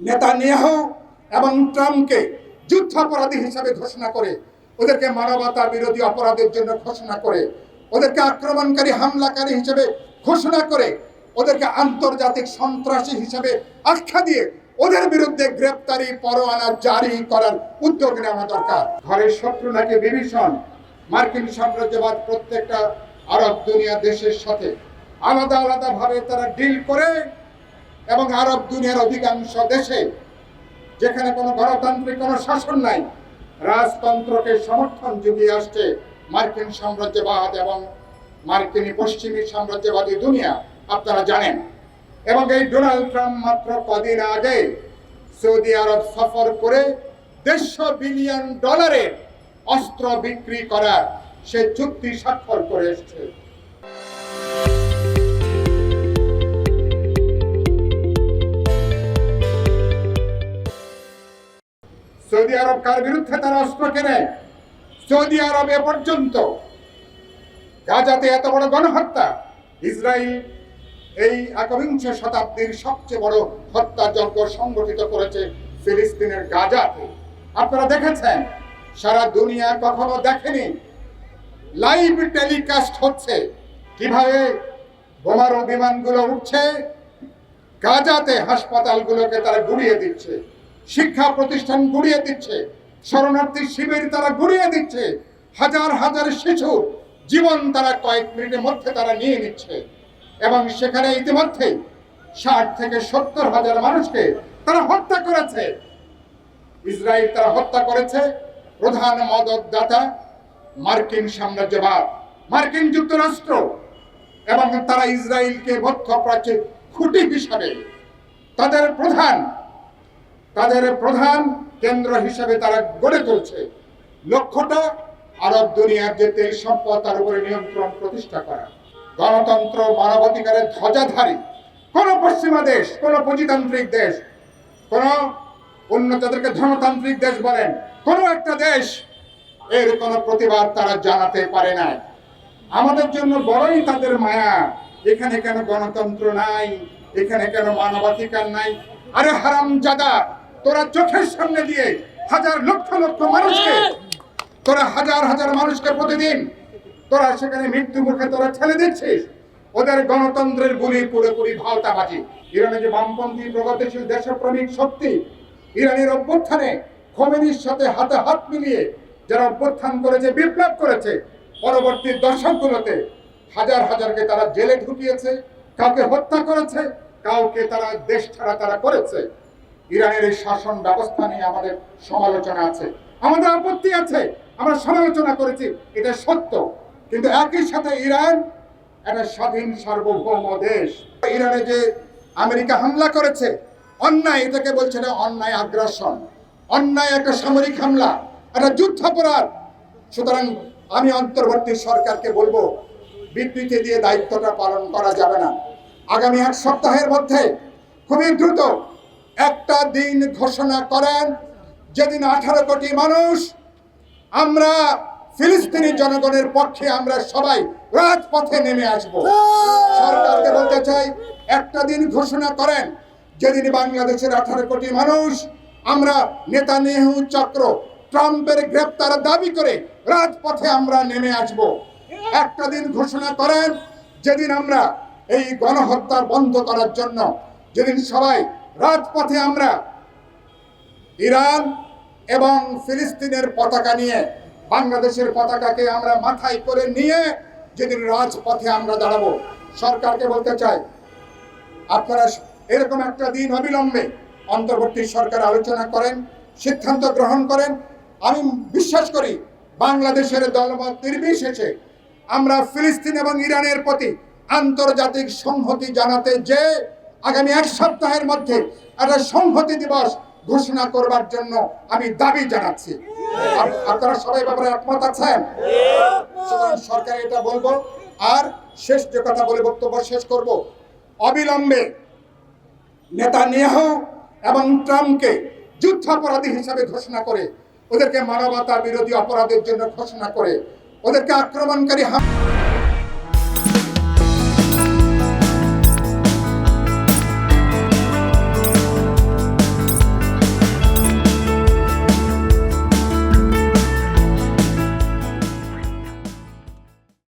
Netanyahu এবং ট্রাম্পকে যুদ্ধাপরাধী হিসাবে ঘোষণা করে, ওদেরকে মানবতা বিরোধী অপরাধের জন্য ঘোষণা করে, ওদেরকে আক্রমণকারী, হামলাকারী হিসেবে ঘোষণা করে, ওদেরকে আন্তর্জাতিক সন্ত্রাসী হিসেবে আখ্যা দিয়ে ওদের বিরুদ্ধে গ্রেপ্তারি, পরোয়ানা জারি করার উদ্যোগ নেওয়া দরকার। ঘরের শত্রু নাকি বিভীষণ? মার্কিন সাম্রাজ্যবাদ প্রত্যেকটা আরব দুনিয়া দেশের সাথে আলাদা আলাদা ভাবে তারা ডিল করে। এবং আরব দুনিয়ার অধিকাংশ দেশে যেখানে কোনো গণতান্ত্রিক কোনো শাসন নাই, রাজতন্ত্রকে সমর্থন যুগিয়ে আসছে মার্কিন সাম্রাজ্যবাদ এবং মার্কিনী পশ্চিমী সাম্রাজ্যবাদী দুনিয়া, আপনারা জানেন। এবং এই ডোনাল্ড ট্রাম্প মাত্র কদিন আগে সৌদি আরব সফর করে দেড়শো বিলিয়ন ডলারের অস্ত্র বিক্রি করার সে চুক্তি স্বাক্ষর করে এসছে। সৌদি আরব কার বিরুদ্ধে তারা অস্ত্র কেনে? সৌদি আরব এ পর্যন্ত গাজাতে এত বড় গণহত্যা ইসরায়েল এই একবিংশ শতাব্দীর সবচেয়ে বড় হত্যাযজ্ঞ সংগঠিত করেছে ফিলিস্তিনের গাজাতে। আপনারা দেখেছেন, সারা দুনিয়া কখনো দেখেনি, লাইভ টেলিকাস্ট হচ্ছে কীভাবে বোমারু বিমানগুলো উঠছে গাজাতে হাসপাতালগুলোকে তারা গুড়িয়ে দিচ্ছে। শিক্ষা প্রতিষ্ঠান গুড়িয়ে দিচ্ছে। শরণার্থী শিবির তারা গুড়িয়ে দিচ্ছে। হাজার হাজার শিশু জীবন তারা কয়েক মিনিটের মধ্যে তারা নিয়ে নিচ্ছে। এবং সেখানে ইতিমধ্যে ষাট থেকে সত্তর হাজার মানুষকে তারা হত্যা করেছে। ইসরায়েল তারা হত্যা করেছে। প্রধান মদতদাতা মার্কিন সাম্রাজ্যবাদ, মার্কিন যুক্তরাষ্ট্র এবং তারা ইসরায়েলকে মধ্যপ্রাচ্যের খুঁটি হিসাবে তাদের প্রধান তাদের প্রধান কেন্দ্র হিসাবে তারা গড়ে তুলছে। লক্ষ্যটা আরব দুনিয়ার যে তেল সম্পদ, তার উপরে নিয়ন্ত্রণ প্রতিষ্ঠা করা। গণতন্ত্র মানবাধিকারের ধ্বজাধারী। কোন পশ্চিমা দেশ, কোন পুঁজিতান্ত্রিক দেশ, কোন অন্য যাদেরকে ধনতান্ত্রিক দেশ বলেন, কোন একটা দেশ এর কোন প্রতিবাদ তারা জানাতে পারে না আমাদের জন্য বড়ই তাদের মায়া। এখানে কেন গণতন্ত্র নাই? এখানে কেন মানবাধিকার নাই? আরে হারাম জাদা তোরা চোখের সামনে দিয়ে হাজার লক্ষ লক্ষ মানুষকে, তোরা হাজার হাজার মানুষকে প্রতিদিন তোরা সেখানে মৃত্যু মুখে তোরা ঠেলে দিচ্ছিস। ওদের গণতন্ত্রের গুলি পুরোপুরি ভাওতাবাজি। ইরানে যে বামপন্থী প্রগতিশীল দেশপ্রেমিক শক্তি, ইরানের অভ্যুত্থানে খোমেনির সাথে হাতে হাত মিলিয়ে যারা অভ্যুত্থান করেছে, বিপ্লব করেছে, পরবর্তী দশকগুলোতে হাজার হাজারকে তারা জেলে ঢুকিয়েছে, কাউকে হত্যা করেছে, কাউকে তারা দেশ ছাড়া তারা করেছে। ইরানের এই শাসন ব্যবস্থা নিয়ে আমাদের সমালোচনা আছে। আমাদের আপত্তি আছে, আমরা সমালোচনা করেছি, এটা সত্য। কিন্তু একই সাথে ইরান একটা স্বাধীন সার্বভৌম দেশ। ইরানে যে আমেরিকা হামলা করেছে, অন্যায়, এটাকে বলছে না অন্যায় আগ্রাসন। অন্যায় একটা সামরিক হামলা, একটা যুদ্ধাপরাধ। সুতরাং আমি অন্তর্বর্তী সরকারকে বলব, বিবৃতি দিয়ে দায়িত্বটা পালন করা যাবে না। আগামী এক সপ্তাহের মধ্যে খুবই দ্রুত একটা দিন ঘোষণা করেন, যেদিন আঠারো কোটি মানুষ আমরা ফিলিস্তিনি জনগণের পক্ষে আমরা সবাই রাজপথে নেমে আসব। সরকারকে বলতে চাই, একটা দিন ঘোষণা করেন, যেদিন বাংলাদেশের আঠারো কোটি মানুষ আমরা নেতা নেহু চক্র ট্রাম্পের গ্রেপ্তার দাবি করে রাজপথে আমরা নেমে আসব। একটা দিন ঘোষণা করেন, যেদিন আমরা এই গণহত্যা বন্ধ করার জন্য, যেদিন সবাই রাজপথে আমরা ইরান এবং ফিলিস্তিনের পতাকা নিয়ে, বাংলাদেশের পতাকাকে আমরা মাথায় করে নিয়ে যেদিন রাজপথে আমরা দাঁড়াবো, সরকারকে বলতে চাই, আপনারা এরকম একটা দিন অবিলম্বে অন্তর্বর্তী সরকার আলোচনা করেন, সিদ্ধান্ত গ্রহণ করেন। আমি বিশ্বাস করি বাংলাদেশের দলমত নির্বিশেষে আমরা ফিলিস্তিন এবং ইরানের প্রতি আন্তর্জাতিক সংহতি জানাতে যে আগামী এক সপ্তাহের মধ্যে একটা সংহতি দিবস ঘোষণা করবার জন্য আমি দাবি জানাচ্ছি। আপনারা সবাই ব্যাপারে একমত আছেন? সরকার এটা বলব। আর শেষ যে কথা বলে বক্তব্য শেষ করব। অবিলম্বে নেতানিয়াহু এবং ট্রাম্পকে যুদ্ধাপরাধী হিসাবে ঘোষণা করে, ওদেরকে মানবতা বিরোধী অপরাধের জন্য ঘোষণা করে, ওদেরকে আক্রমণকারী হাম-